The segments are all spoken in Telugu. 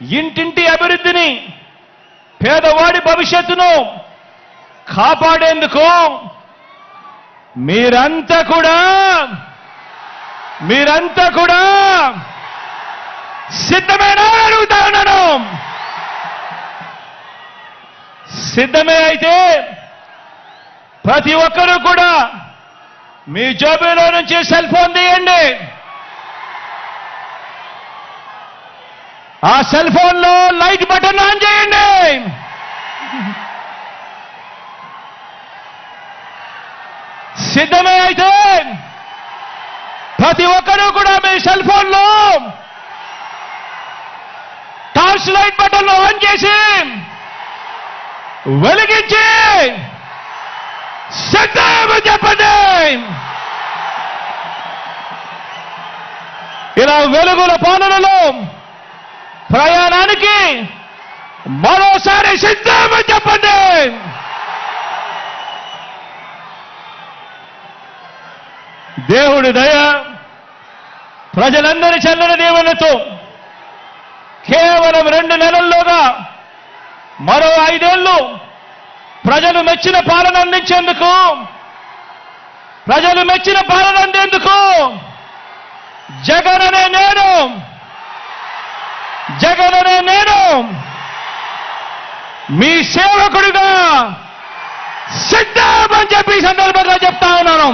ఇంటింటి అభివృద్ధిని పేదవాడి భవిష్యత్తును కాపాడేందుకు మీరంతా కూడా మీరంతా కూడా సిద్ధమేనా అడుగుతా ఉన్నాను. సిద్ధమే అయితే ప్రతి ఒక్కరూ కూడా మీ జోబీలో నుంచి సెల్ ఫోన్ తీయండి. ఆ సెల్ ఫోన్లో లైట్ బటన్ ఆన్ చేయండి. సిద్ధమే అయితే ప్రతి ఒక్కరూ కూడా మీ సెల్ ఫోన్లో టార్చ్ లైట్ బటన్ ఆన్ చేసి వెలిగించి సిద్ధమని చెప్పండి. ఇలా వెలుగుల పాలనలో ప్రయాణానికి మరోసారి సిద్ధమని చెప్పండి. దేవుడి దయ ప్రజలందరి చల్లని దేవులతో కేవలం రెండు నెలల్లోగా మరో ఐదేళ్ళు ప్రజలు మెచ్చిన పాలన అందించేందుకు ప్రజలు మెచ్చిన పాలన అందేందుకు జగన్ అనే నేను నేను. మీ సేవకుడిగా సిద్ధమని చెప్పి సందర్భంగా చెప్తా ఉన్నాను.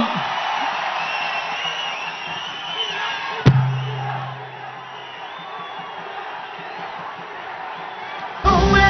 నువ్వే